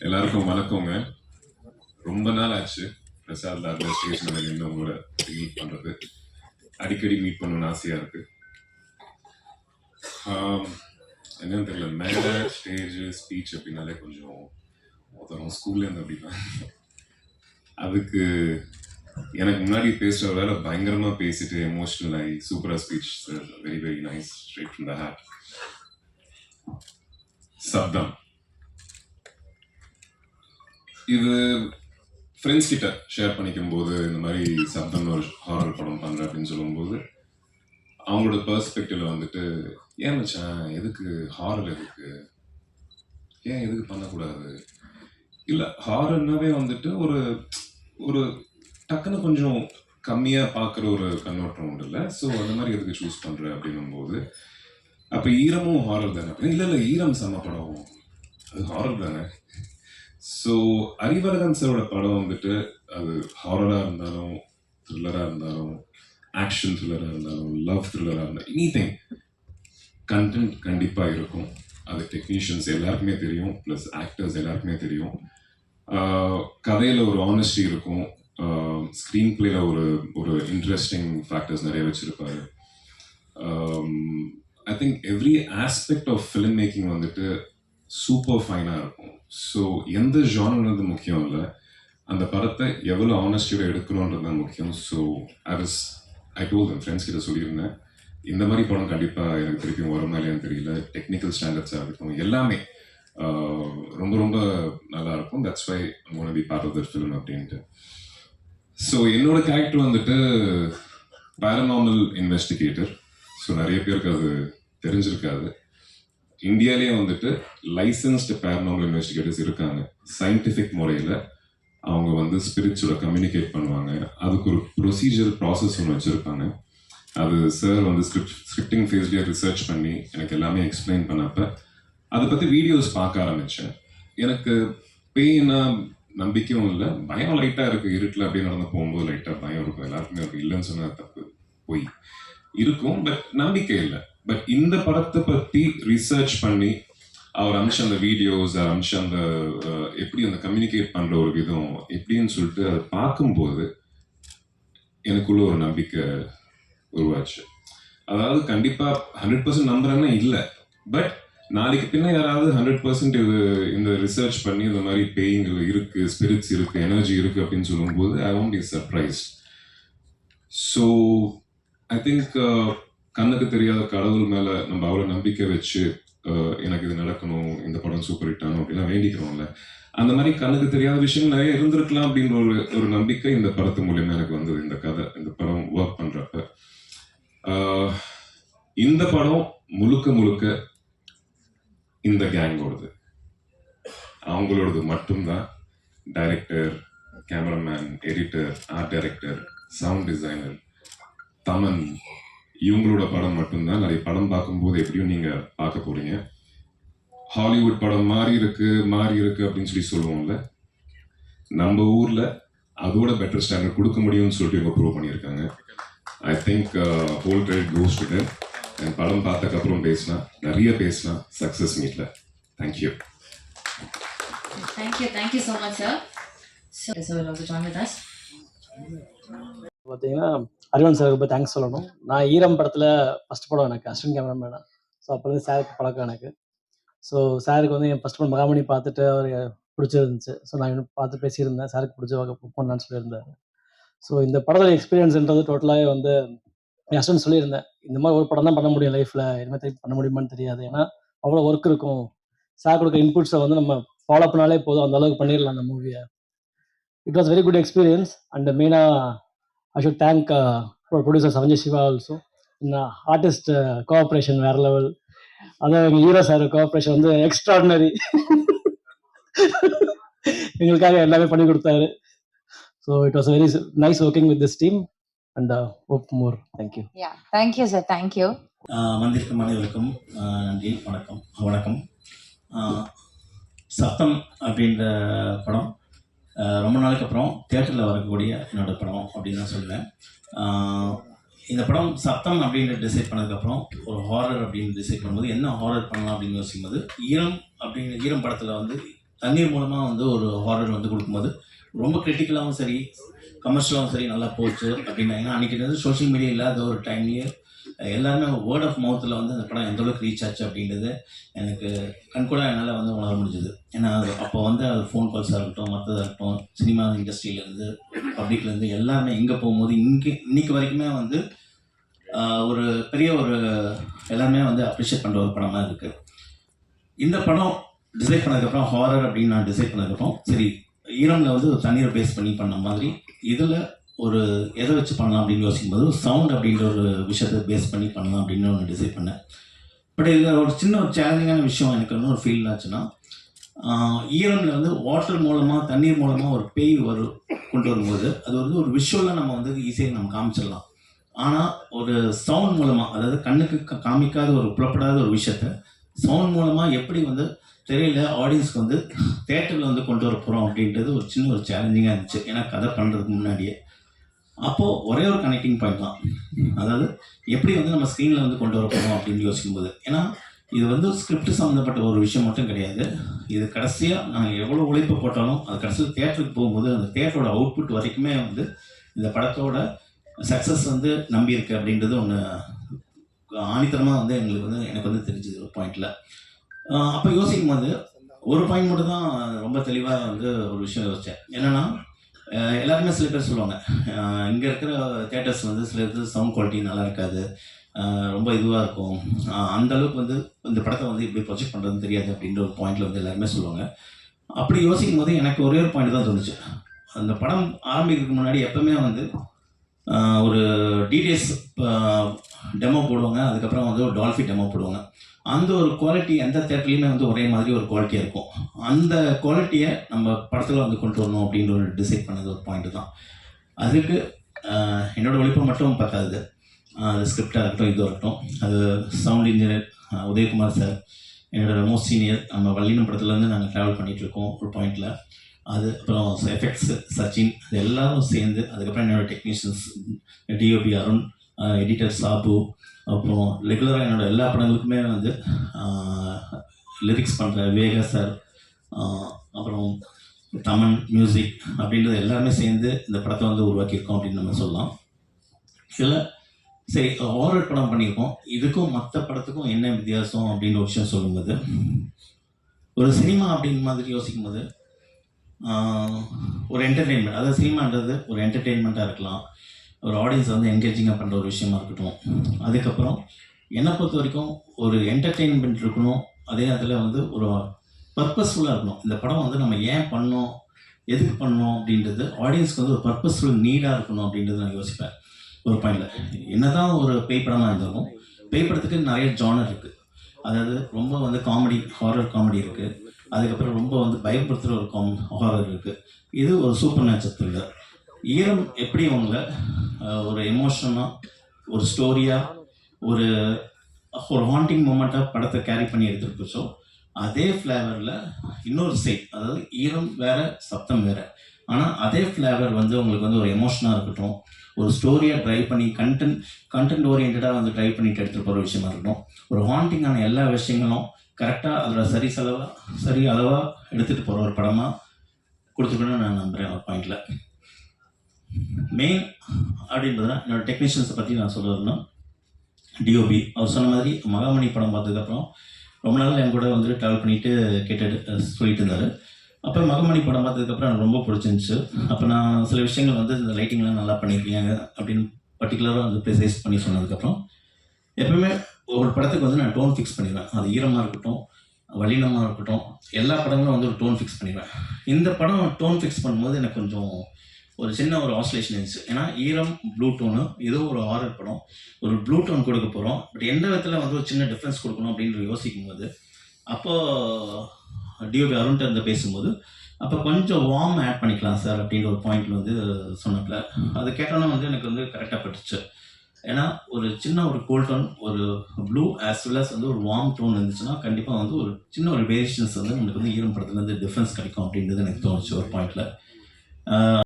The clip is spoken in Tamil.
எல்லாருக்கும் வணக்கங்க. ரொம்ப நாள் ஆச்சு. பிரசாத் அட்மினிஸ்ட்ரேஷன் ஸ்டேஜ் நின்று உங்களோட மீட் பண்றது. அடிக்கடி மீட் பண்ணணும்னு ஆசையா இருக்கு. என்னன்னு தெரியல. மேல ஸ்டேஜ் ஸ்பீச் அப்படின்னாலே கொஞ்சம் ஒருத்தரும் ஸ்கூல்ல இருந்து அப்படிதான். அதுக்கு எனக்கு முன்னாடி பேசுற வேலை பயங்கரமா பேசிட்டு எமோஷனல் ஆகி சூப்பரா speech very very nice straight from the heart சப்தம். இது ஃப்ரெண்ட்ஸ் கிட்ட ஷேர் பண்ணிக்கும் போது இந்த மாதிரி சப்தம்னு ஒரு ஹாரர் படம் பண்ணுறேன் அப்படின்னு சொல்லும்போது அவங்களோட பெர்ஸ்பெக்டிவ்ல வந்துட்டு ஏன் மச்சான் எதுக்கு ஹாரர் எதுக்கு? ஏன் எதுக்கு பண்ணக்கூடாது? இல்லை ஹாரர்னாவே வந்துட்டு ஒரு ஒரு டக்குன்னு கொஞ்சம் கம்மியா பார்க்குற ஒரு கண்ணோட்டம் உண்டு இல்லை ஸோ அந்த மாதிரி எதுக்கு சூஸ் பண்ற அப்படின்னும் போது அப்போ ஈரமும் ஹாரர் தானே அப்படின்னு இல்லை இல்லை ஈரம் செம்ம படம். அது ஹாரர் தானே. ஸோ அறிவரகன் சாரோட படம் வந்துட்டு அது ஹாரராக இருந்தாலும் த்ரில்லராக இருந்தாலும் ஆக்ஷன் த்ரில்லராக இருந்தாலும் லவ் த்ரில்லராக இருந்தாலும் எனி திங் கண்டென்ட் கண்டிப்பாக இருக்கும். அது டெக்னீஷியன்ஸ் எல்லாருக்குமே தெரியும் ப்ளஸ் ஆக்டர்ஸ் எல்லாருக்குமே தெரியும். கதையில் ஒரு ஆனஸ்டி இருக்கும். ஸ்க்ரீன் பிளேல ஒரு ஒரு இன்ட்ரெஸ்டிங் ஃபேக்டர்ஸ் நிறைய வச்சுருப்பாரு. I think every aspect of film making வந்துட்டு சூப்பர் ஃபைனாக இருக்கும். ஸோ எந்த ஜானர்ன்றது முக்கியம் இல்லை. அந்த படத்தை எவ்வளோ ஆனஸ்டியோட எடுக்கணுன்றது தான் முக்கியம். So I was I told N friends கிட்ட சொல்லியிருந்தேன். இந்த மாதிரி படம் கண்டிப்பாக எனக்கு திருப்பியும் வருமா இல்லையான்னு தெரியல. டெக்னிக்கல் ஸ்டாண்டர்ட்ஸாக இருக்கட்டும். எல்லாமே ரொம்ப ரொம்ப நல்லா இருக்கும். தட்ஸ் வை மூணு B part of the film அப்படின்ட்டு. ஸோ என்னோட கேரக்டர் வந்துட்டு பேரநார்மல் இன்வெஸ்டிகேட்டர் ஸோ நிறைய பேருக்கு அது தெரிஞ்சிருக்காது. இந்தியாலேயே வந்துட்டு லைசன்ஸ்டு பேரநார்மல் இன்வெஸ்டிகேட்டர்ஸ் இருக்காங்க. சயின்டிஃபிக் முறையில் அவங்க வந்து ஸ்பிரிச்சுவலை கம்யூனிகேட் பண்ணுவாங்க. அதுக்கு ஒரு ப்ரொசீஜர் ப்ராசஸ் ஒன்று வச்சுருப்பாங்க. அது சார் வந்து ஸ்கிரிப்ட் ஸ்கிரிப்டிங் ஃபேஸ்லேயே ரிசர்ச் பண்ணி எனக்கு எல்லாமே எக்ஸ்பிளைன் பண்ணப்ப அதை பற்றி வீடியோஸ் பார்க்க ஆரம்பித்தேன் எனக்கு பேய்னா நம்பிக்கையும் இல்லை. பயம் லைட்டாக இருக்குது இருட்டில் அப்படியே நடந்து போகும்போது லைட்டாக பயம் இருக்கும். எல்லாருக்குமே இருக்கும் இல்லைன்னு சொன்னால் தப்பு. போய். இருக்கும். பட் நம்பிக்கை இல்லை. பட் இந்த படத்தை பற்றி ரிசர்ச் பண்ணி அவர் அமிச்ச அந்த வீடியோஸ் அமிச்ச அந்த எப்படி அந்த கம்யூனிகேட் பண்ணுற ஒரு விதம் எப்படின்னு சொல்லிட்டு அதை பார்க்கும்போது எனக்குள்ள ஒரு நம்பிக்கை உருவாச்சு அதாவது கண்டிப்பாக ஹண்ட்ரட் பர்சன்ட் நம்புறேன்னா இல்லை பட் நாளைக்கு பின்ன யாராவது ஹண்ட்ரட் பர்சன்ட் இது இந்த ரிசர்ச் பண்ணி இந்த மாதிரி பேய்கள் இருக்கு ஸ்பிரிட்ஸ் இருக்கு எனர்ஜி இருக்கு அப்படின்னு சொல்லும்போது I won't be surprise so I think கண்ணுக்கு தெரியாத கடவுள் மேல நம்ம அவ்வளோ நம்பிக்கை வச்சு எனக்கு இது நடக்கணும் இந்த படம் சூப்பர் ஹிட் ஆகணும் அப்படிலாம் வேண்டிக்கிறோம்ல. அந்த மாதிரி கண்ணுக்கு தெரியாத விஷயங்கள் நிறைய இருந்திருக்கலாம் அப்படின்ற ஒரு ஒரு நம்பிக்கை இந்த படத்து மூலியமா எனக்கு வந்தது. இந்த கதை இந்த படம் ஒர்க் பண்றப்ப. இந்த படம் முழுக்க முழுக்க இந்த கேங்கோடது அவங்களோடது மட்டும்தான். Director cameraman editor art director sound designer Thaman இவங்களோட படம் மட்டும்தான். நிறைய படம் பார்க்கும்போது எப்படியும் நீங்க பார்க்க போறீங்க. ஹாலிவுட் படம் மாறி இருக்கு மாறி இருக்கு அப்படின்னு சொல்லி சொல்லுவோம்ல. நம்ம ஊர்ல அதோட பெட்டர் ஸ்டாண்டர்ட் கொடுக்க முடியும்னு சொல்லிட்டு இவங்க ப்ரூவ் பண்ணியிருக்காங்க. I think whole credit goes to என் படம் பார்த்ததுக்கப்புறம் பேசினா நிறைய பேசினா சக்ஸஸ் மீட்ல thank you Thank you, thank you so much, sir. So, sir will also join with us. பார்த்தீங்கன்னா அரிவன் சாருக்கு ரொம்ப தேங்க்ஸ் சொல்லணும். நான் ஈரம் படத்தில் ஃபஸ்ட் படம் எனக்கு அசிஸ்டன்ட் கேமராமேனா ஸோ அப்போலேருந்து சாருக்கு பழக்கம் எனக்கு. ஸோ சாருக்கு வந்து என் ஃபஸ்ட் படம் மகாமணி பார்த்துட்டு அவர் பிடிச்சிருந்துச்சு. ஸோ நான் இன்னும் பார்த்து பேசியிருந்தேன். சாருக்கு பிடிச்ச வகை புக் பண்ணலான்னு சொல்லியிருந்தாரு. ஸோ இந்த படத்தோட எக்ஸ்பீரியன்ஸ்ன்றது டோட்டலாகவே வந்து என் ஹஸ்பண்ட் சொல்லியிருந்தேன். இந்த மாதிரி ஒரு படம் தான் பண்ண முடியும் லைஃப்பில் இனிமேல் திருப்பி பண்ண முடியுமான்னு தெரியாது. ஏன்னா அவ்வளோ ஒர்க் இருக்கும். சார் கொடுக்க இன்புட்ஸை வந்து நம்ம ஃபாலோ பண்ணாலே போதும். அந்த அளவுக்கு பண்ணிடலாம் அந்த மூவியை it was very good experience and மெயினாக I should thank producer Sanjay Siva also இந்த ஆர்டிஸ்ட் கோஆப்ரேஷன் வேற லெவல் அதான் எங்கள் ஹீரோ சார் கோஆப்ரேஷன் வந்து எக்ஸ்ட்ராடினரி எங்களுக்காக எல்லாமே பண்ணி கொடுத்தாரு. So it was very nice working with this team and of more thank you. Thank you. ஆஹ் வந்திருக்கும் அனைவருக்கும் நன்றி. வணக்கம். வணக்கம். ஆஹ் சத்தம் அப்படின்ற படம் ரொம்ப நாளைக்கு அப்புறம் தேட்டரில் வரக்கூடிய என்னோட படம் அப்படின்னு தான் சொல்லுவேன் இந்த படம் சத்தம் அப்படின்ற டிசைட் பண்ணதுக்கப்புறம் ஒரு ஹாரர் அப்படின்னு டிசைட் பண்ணும்போது என்ன ஹாரர் பண்ணலாம் அப்படின்னு யோசிக்கும் போது ஈரம் அப்படின்னு ஈரம் படத்தில் வந்து தண்ணீர் மூலமாக வந்து ஒரு ஹாரர் வந்து கொடுக்கும்போது ரொம்ப கிரிட்டிக்கலாகவும் சரி கமர்ஷியலாகவும் சரி நல்லா போச்சு அப்படின்னா ஏன்னா அன்றைக்கி வந்து சோஷியல் மீடியா இல்லாத ஒரு டைம்லேயே எல்லாருமே வேர்ட் ஆஃப் மவுத்தில் வந்து அந்த படம் எந்த அளவுக்கு ரீச் ஆச்சு அப்படின்றது எனக்கு கண்கூட என்னால் வந்து உணர முடிஞ்சுது. ஏன்னா அது அப்போ வந்து அது ஃபோன் கால்ஸாக இருக்கட்டும் மற்றதாக இருக்கட்டும் சினிமா இண்டஸ்ட்ரியிலேருந்து பப்ளிக்லேருந்து எல்லாருமே எங்கே போகும்போது இங்கே இன்னைக்கு வரைக்குமே வந்து ஒரு பெரிய ஒரு எல்லாருமே வந்து அப்ரிஷியேட் பண்ணுற ஒரு படமாக இருக்குது இந்த படம் டிசைட் பண்ணதுக்கப்புறம் ஹாரர் அப்படின்னு நான் டிசைட் பண்ணதுக்கப்புறம் சரி ஈரமில் வந்து ஒரு தண்ணீரை பேஸ் பண்ணி பண்ண மாதிரி இதில் ஒரு எதை வச்சு பண்ணலாம் அப்படின்னு யோசிக்கும்போது சவுண்ட் அப்படின்ற ஒரு விஷயத்தை பேஸ் பண்ணி பண்ணலாம் அப்படின்னு ஒன்று டிசைட் பண்ணேன். பட் இதில் ஒரு சின்ன ஒரு சேலஞ்சிங்கான விஷயம் எனக்கு வந்து ஒரு ஃபீல் ஆச்சுன்னா ஈரமில் வந்து வாட்டர் மூலமாக தண்ணீர் மூலமாக ஒரு பேய் வரும் கொண்டு வரும்போது அது வந்து ஒரு விஷுவலாக நம்ம வந்து ஈஸியாக நம்ம காமிச்சிடலாம். ஆனால் ஒரு சவுண்ட் மூலமாக அதாவது கண்ணுக்கு காமிக்காத ஒரு புலப்படாத ஒரு விஷயத்த சவுண்ட் மூலமாக எப்படி வந்து தெரியல ஆடியன்ஸ்க்கு வந்து தேட்டரில் வந்து கொண்டு வர போகிறோம் அப்படின்றது ஒரு சின்ன ஒரு சேலஞ்சிங்காக இருந்துச்சு. ஏன்னா கதை பண்ணுறதுக்கு முன்னாடியே. அப்போது ஒரே ஒரு கனெக்டிங் பாயிண்ட் தான். அதாவது எப்படி வந்து நம்ம ஸ்க்ரீனில் வந்து கொண்டு வர போகிறோம் அப்படின்னு யோசிக்கும்போது. ஏன்னா இது வந்து ஸ்கிரிப்ட் சம்மந்தப்பட்ட ஒரு விஷயம் மட்டும் கிடையாது. இது கடைசியாக நாங்கள் எவ்வளோ உழைப்பு போட்டாலும் அது கடைசியில் தேட்டருக்கு போகும்போது அந்த தேட்டரோட அவுட்புட் வரைக்குமே வந்து இந்த படத்தோட சக்ஸஸ் வந்து நம்பியிருக்கு அப்படின்றது ஒன்று ஆணித்தரமாக வந்து எங்களுக்கு வந்து எனக்கு வந்து தெரிஞ்சுது ஒரு பாயிண்டில் அப்போ யோசிக்கும் போது ஒரு பாயிண்ட் மட்டும் தான் ரொம்ப தெளிவாக வந்து ஒரு விஷயம் யோசித்தேன் என்னென்னா எல்லாருமே சில பேர் சொல்லுவாங்க. இங்கே இருக்கிற தேட்டர்ஸ் வந்து சில இது சவுண்ட் குவாலிட்டி நல்லா இருக்காது. ரொம்ப இதுவாக இருக்கும். அந்த அளவுக்கு வந்து இந்த படத்தை வந்து இப்படி ப்ரொஜெக்ட் பண்ணுறதுன்னு தெரியாது அப்படின்ற ஒரு பாயிண்ட்ல வந்து எல்லாருமே சொல்லுவாங்க. அப்படி யோசிக்கும் போது எனக்கு ஒரே ஒரு பாயிண்ட் தான் தோணுச்சு. அந்த படம் ஆரம்பிக்கிறதுக்கு முன்னாடி எப்பவுமே வந்து ஒரு டிடிஎஸ் டெமோ போடுவாங்க. அதுக்கப்புறம் வந்து ஒரு டால்ஃபி டெமோ போடுவாங்க. அந்த ஒரு குவாலிட்டி எந்த தேட்டர்லையுமே வந்து ஒரே மாதிரி ஒரு குவாலிட்டியாக இருக்கும். அந்த குவாலிட்டியை நம்ம படத்தில் வந்து கொண்டு வரணும் அப்படின்ற ஒரு டிசைட் பண்ணது ஒரு பாயிண்ட் தான். அதுக்கு என்னோடய ஒழிப்பு மட்டும் பத்தாது. அது ஸ்கிரிப்டாக இருக்கட்டும் இதுவாக இருக்கட்டும். அது சவுண்ட் இன்ஜினியர் உதயகுமார் சார் என்னோட மோஸ்ட் சீனியர் நம்ம வள்ளினம் படத்துலேருந்து நாங்கள் ட்ராவல் பண்ணிகிட்ருக்கோம் ஒரு பாயிண்டில் அது அப்புறம் எஃபெக்ட்ஸ் சச்சின் அது எல்லாரும் சேர்ந்து அதுக்கப்புறம் என்னோட technicians DOP Arun editor Sabu அப்புறம் ரெகுலராக என்னோடய எல்லா படங்களுக்குமே வந்து லிரிக்ஸ் பண்ணுற வேகா சார் அப்புறம் தமிழ் மியூசிக் அப்படின்றது எல்லாருமே சேர்ந்து இந்த படத்தை வந்து உருவாக்கியிருக்கோம் அப்படின்னு நம்ம சொல்லலாம். இதில் சரி ஹாரர் படம் பண்ணியிருக்கோம். இதுக்கும் மற்ற படத்துக்கும் என்ன வித்தியாசம் அப்படின்னு ஒரு விஷயம் சொல்லும்போது ஒரு சினிமா அப்படின்னு மாதிரி யோசிக்கும் போது ஒரு என்டர்டெயின்மெண்ட் அதாவது சினிமான்றது ஒரு என்டர்டெயின்மெண்ட்டாக இருக்கலாம். ஒரு ஆடியன்ஸ் வந்து என்கேஜிங்காக பண்ணுற ஒரு விஷயமா இருக்கட்டும். அதுக்கப்புறம் என்னை பொறுத்த வரைக்கும் ஒரு என்டர்டெயின்மெண்ட் இருக்கணும். அதே நேரத்தில் வந்து ஒரு பர்பஸ்ஃபுல்லாக இருக்கணும். இந்த படம் வந்து நம்ம ஏன் பண்ணோம்? எதுக்கு பண்ணோம்? அப்படின்றது ஆடியன்ஸ்க்கு வந்து ஒரு பர்பஸ்ஃபுல் நீடாக இருக்கணும் அப்படின்றது நான் யோசிப்பேன். ஒரு பாயிண்டில் என்னதான் ஒரு பேய் படமாக இருந்தாலும் பேய் படத்துக்கு நிறைய ஜானர் இருக்குது அதாவது ரொம்ப வந்து காமெடி ஹாரர் காமெடி இருக்குது அதுக்கப்புறம் ரொம்ப வந்து பயப்படுத்துகிற ஒரு காம் ஹாரர் இருக்குது இது ஒரு சூப்பர் நேச்சர் த்ரில்லர் ஈரம் எப்படி உங்களை ஒரு எமோஷனாக ஒரு ஸ்டோரியாக ஒரு ஒரு ஹாண்டிங் மூமெண்ட்டாக படத்தை கேரி பண்ணி எடுத்துகிட்டு போச்சோ அதே ஃப்ளேவரில் இன்னொரு சைட் அதாவது ஈரம் வேற சத்தம் வேற. ஆனால் அதே ஃப்ளேவர் வந்து உங்களுக்கு வந்து ஒரு எமோஷனாக இருக்கட்டும் ஒரு ஸ்டோரியாக ட்ரை பண்ணி கண்டென்ட் கண்டென்ட் ஓரியன்டாக வந்து ட்ரை பண்ணிட்டு எடுத்துகிட்டு போகிற விஷயமா இருக்கட்டும் ஒரு ஹாண்டிங்கான எல்லா விஷயங்களும் கரெக்டாக அதில் சரி செலவாக சரி அளவாக எடுத்துகிட்டு போகிற ஒரு படமாக கொடுத்துருக்கணும்னு நான் நம்புகிறேன் ஒரு பாயிண்டில் மெயின் அப்படின்றதுனா என்னோடய டெக்னீஷியன்ஸை பற்றி நான் சொல்லுறதுன்னா டிஓபி அவர் சொன்ன மாதிரி மகாமணி படம் பார்த்ததுக்கப்புறம் ரொம்ப நாள் என் கூட வந்துட்டு ட்ராவல் பண்ணிட்டு கேட்டுட்டு சொல்லிட்டு இருந்தார். அப்போ மகமணி படம் பார்த்ததுக்கப்புறம் எனக்கு ரொம்ப பிடிச்சிருந்துச்சு. அப்போ நான் சில விஷயங்கள் வந்து இந்த லைட்டிங்லாம் நல்லா பண்ணியிருக்கீங்க அப்படின்னு பர்டிகுலராக வந்து ப்ரிசைஸ் பண்ணி சொன்னதுக்கப்புறம் எப்பவுமே ஒரு படத்துக்கு வந்து நான் டோன் ஃபிக்ஸ் பண்ணிடுவேன். அது ஈரமாக இருக்கட்டும் வலினமாக இருக்கட்டும் எல்லா படங்களும் வந்து ஒரு டோன் ஃபிக்ஸ் பண்ணிடுவேன். இந்த படம் டோன் ஃபிக்ஸ் பண்ணும்போது எனக்கு கொஞ்சம் ஒரு சின்ன ஒரு ஆஸ்லேஷன் இருந்துச்சு. ஏன்னா ஈரம் ப்ளூ டோனு ஏதோ ஒரு ஆரர் படம். ஒரு ப்ளூ டோன் கொடுக்க போகிறோம் பட் எந்த விதத்தில் வந்து ஒரு சின்ன டிஃப்ரென்ஸ் கொடுக்கணும் அப்படின்னு யோசிக்கும் போது அப்போது டிஓபி அருண்கிட்ட இருந்து பேசும்போது அப்போ கொஞ்சம் வார்ம் ஆட் பண்ணிக்கலாம் சார் அப்படின்ற ஒரு பாயிண்ட்ல வந்து சொன்னப்பல அது கேட்டோன்னா வந்து எனக்கு வந்து கரெக்டாக பட்டுச்சு ஏன்னா ஒரு சின்ன ஒரு கோல் டோன் ஒரு ப்ளூ ஆஸ் வெல் அஸ் வந்து ஒரு வார்ம் டோன் இருந்துச்சுன்னா கண்டிப்பாக வந்து ஒரு சின்ன ஒரு வேரியேஷன்ஸ் வந்து நம்மளுக்கு வந்து ஈரம் படத்துலேருந்து டிஃப்ரென்ஸ் கிடைக்கும் அப்படின்றது எனக்கு தோணுச்சு ஒரு பாயிண்ட்டில்